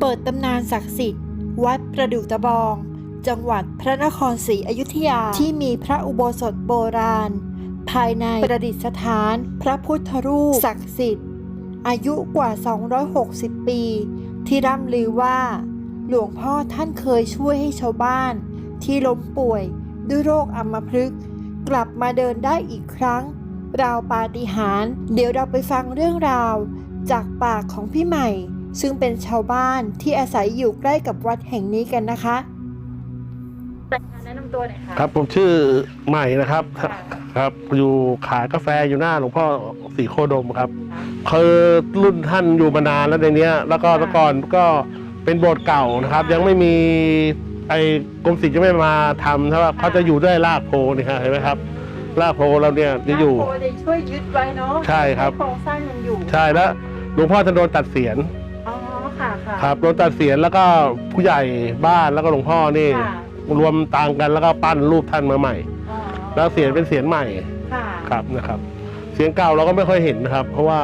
เปิดตำนานศักดิ์สิทธิ์ วัดประดู่ตะบอง จังหวัดพระนครศรีอยุธยาที่มีพระอุโบสถโบราณ ภายในประดิษฐาน พระพุทธรูปศักดิ์สิทธิ์ อายุกว่า 260 ปี ที่ร่ำลือว่า หลวงพ่อท่านเคยช่วยให้ชาวบ้าน ที่ล้มป่วยด้วยโรคอัมพฤกษ์กลับมาเดินได้อีกครั้ง ราวปาฏิหาริย์เดี๋ยวเราไปฟังเรื่องราว จากปากของพี่ใหม่ ซึ่งเป็นชาวบ้านที่อาศัยอยู่ใกล้กับวัดแห่งนี้กันนะคะแนะนำตัวหน่อยค่ะครับผมชื่อใหม่นะครับค่ะครับ อยู่ขายกาแฟอยู่หน้าหลวงพ่อสีโคดมครับคือรุ่นท่านอยู่มานานแล้วในเนี้ย แล้วก็แต่ก่อนก็เป็นโบสถ์เก่านะครับ ยังไม่มีไอ้กรมศิลป์ยังไม่มาทำใช่ป่ะเขาจะอยู่ด้วยรากโพนี่ครับเห็นไหมครับรากโพเราเนี่ยจะอยู่โพจะช่วยยึดไว้เนาะใช่ครับห้โครงสร้างยังอยู่ ใช่แล้วหลวงพ่อท่านโดนตัดเสียนอ๋อ ค่ะค่ะครับโดนตัดเสียนแล้วก็ผู้ใหญ่บ้านแล้วก็หลวงพ่อนี่ ค่ะรวมตังกันแล้วก็ปั้นรูปท่านมาใหม่ อ๋อแล้วเสียนเป็นเสียนใหม่ค่ะครับนะครับ เสียงเก่าเราก็ไม่ค่อยเห็นนะครับ เพราะว่า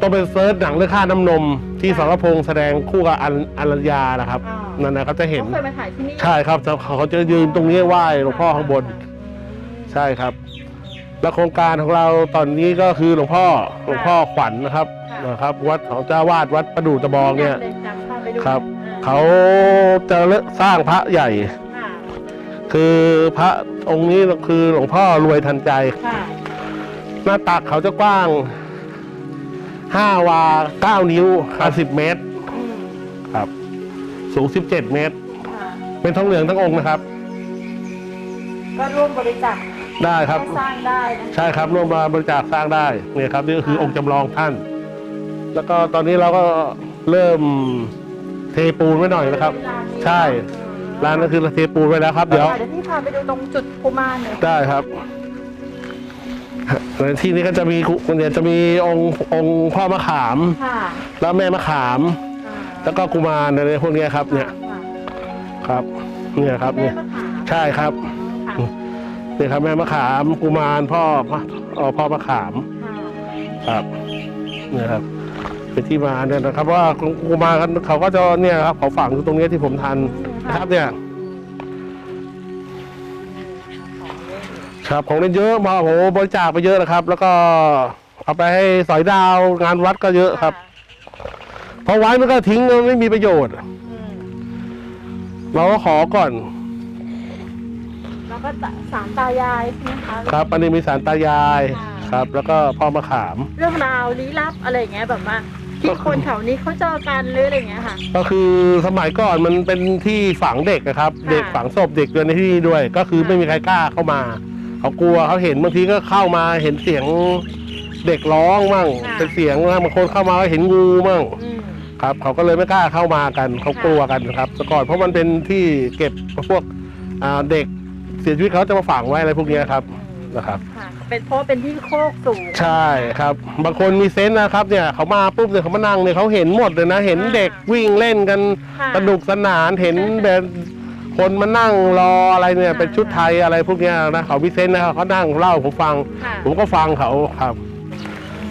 ต้องไปเซิร์ชหนังเรื่องค่าน้ำนม ที่สรพงษ์แสดงคู่กับอันอรัญญานะครับอ๋อนั่นนะเขาจะเห็นเขาเคยมาถ่ายที่นี่ใช่ครับเขาจะยืนตรงนี้ไหว้หลวงพ่อข้างบน ใช่ครับ แล้วโครงการของเราตอนนี้ก็คือหลวงพ่อหลวงพ่อขวัญนะครับนะครับ วัดของเจ้าวาดวัดประดู่ตะบองเนี่ยดินตามเข้าไปดูครับอ่เขาจะสร้างพระใหญ่ค่ะคือพระองค์นี้คือหลวงพ่อรวยทันใจค่ะหน้าตักเขาจะกว้างห้าวาเก้านิ้ว50เมตรอืมครับ สูง17เมตรค่ะเป็นทองเหลืองทั้งองค์นะครับ ก็ร่วมบริจาค ได้ครับให้สร้างได้นะใช่ครับร่วมมาบริจาคสร้างได้เนี่ยครับนี่ก็คือองค์จำลองท่าน แล้วก็ตอนนี้เราก็เริ่มเทปูนไว้หน่อยนะครับ ใช่ ร้านนั้นคือเทปูนไว้แล้วครับ เดี๋เดี๋ยยววเดี๋ยวพี่พาไปดูตรงจุดกุมารหน่อยได้ครับในที่นี้ก็จะมีกุเนี่ยจะมีองค์องค์พ่อมะขาม ค่ะแล้วแม่มะขามอ่าแล้วก็กุมารอะไรพวกเนี้ยครับ เนี่ยค่ะครับ เนี่ยครับแม่เนี่ยมะขามใช่ครับค่ะเนี่ยครับแม่มะขามกุมารพ่อพ่อเอ่อพ่อมะขามค่ะครับเนี่ยครับเป็นที่มาเนี่ยนะครับ ว่ากุมารเขาก็จะเนี่ยครับเขาฝังอยู่ตรงเนี้ยที่ผมทันนะครับเนี่ยครับของเล่นเยอะมาโหบริจาคไปเยอะนะครับ แล้วก็เอาไปให้สอยดาวงานวัดก็เยอะครับ เพราะไว้มันก็ทิ้งมันไม่มีประโยชน์อืมเราก็ขอก่อน แล้วก็สารตายายใช่ไหมคะครับอันนี้มีสารตายายค่ะครับ แล้วก็พ่อมะขาม เรื่องราวลี้ลับอะไรอย่างเงี้ยแบบว่าที่คนแถวนี้เขาเจอกันหรืออะไรอย่างเงี้ยค่ะ ก็คือสมัยก่อนมันเป็นที่ฝังเด็กนะครับ ค่ะ เด็กฝังศพเด็กด้วยในที่นี่ด้วย ก็คือค่ะไม่มีใครกล้าเข้ามา เขากลัวเขาเห็นบางทีก็เข้ามาเห็นเสียงเด็กร้องมั่งเป็นเสียงบางคนเข้ามาก็เห็นงูมั่งอืม ครับเขาก็เลยไม่กล้าเข้ามากันเขากลัวกันครับแต่ก่อนเพราะมันเป็นที่เก็บพวกอ่าเด็ก เสียชีวิตเขาจะมาฝังไว้อะไรพวกเนี้ยครับนะครับ ค่ะเป็นเพราะเป็นที่โคกสูง ใช่ครับ บางคนมีเซนส์นะครับเนี่ยเขามาปุ๊บเนี่ยเขามานั่งเนี่ยเขาเห็นหมดเลยนะ เห็นเด็กวิ่งเล่นกันค่ะสนุกสนานเห็นแบบคนมานั่งรออะไรเนี่ยค่ะ เป็นชุดไทยอะไรพวกเนี้ยนะเขามีเซนส์นะครับเขานั่งเล่าผมฟัง ค่ะผมก็ฟังเขาครับ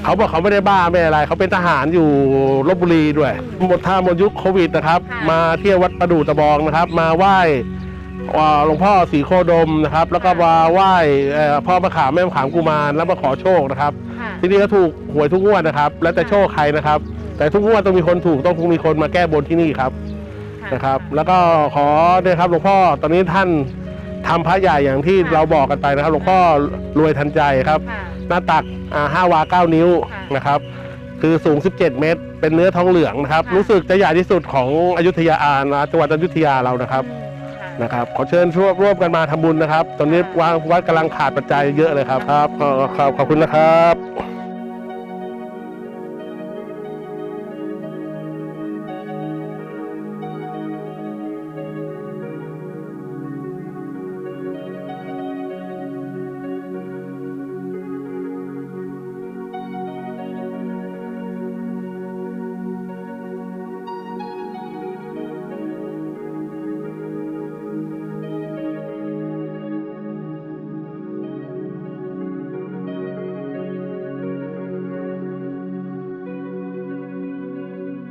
เขาบอกเขาไม่ได้บ้าไม่อะไร เขาเป็นทหารอยู่ลบบุรีด้วย หมดท่าหมดยุคโควิดนะครับค่ะมาเที่ยววัดประดู่ตะบองนะครับ มาไหว้อ่า หลวงพ่อสีโคดมนะครับ แล้วก็มาไหว้เอ่อพ่อมะขามแม่มะขามกุมารแล้วมาขอโชคนะครับค่ะที่นี่ก็ถูกหวยทุกงวดนะครับ แล้วแต่โชคใครนะครับ แต่ทุกงวดต้องมีคนถูกต้องมีคนมาแก้บนที่นี่ครับนะครับ แล้วก็ขอเนี่ยครับหลวงพ่อตอนนี้ท่านทำพระใหญ่อย่างที่ค่ะเราบอกกันไปนะครับ หลวงพ่อรวยทันใจครับค่ะหน้าตักอ่าห้าวาเก้านิ้วค่ะนะครับ คือสูง 17 เมตร เป็นเนื้อทองเหลืองนะครับค่ะรู้สึกจะใหญ่ที่สุดของอยุธยาอานะจังหวัดอยุธยาเรานะครับอืมค่ะ นะครับขอเชิญร่วยร่วมกันมาทำบุญนะครับ ตอนนี้วัดกำลังขาดปัจจัยเยอะเลยครับครับขอขอบขอบคุณนะครับ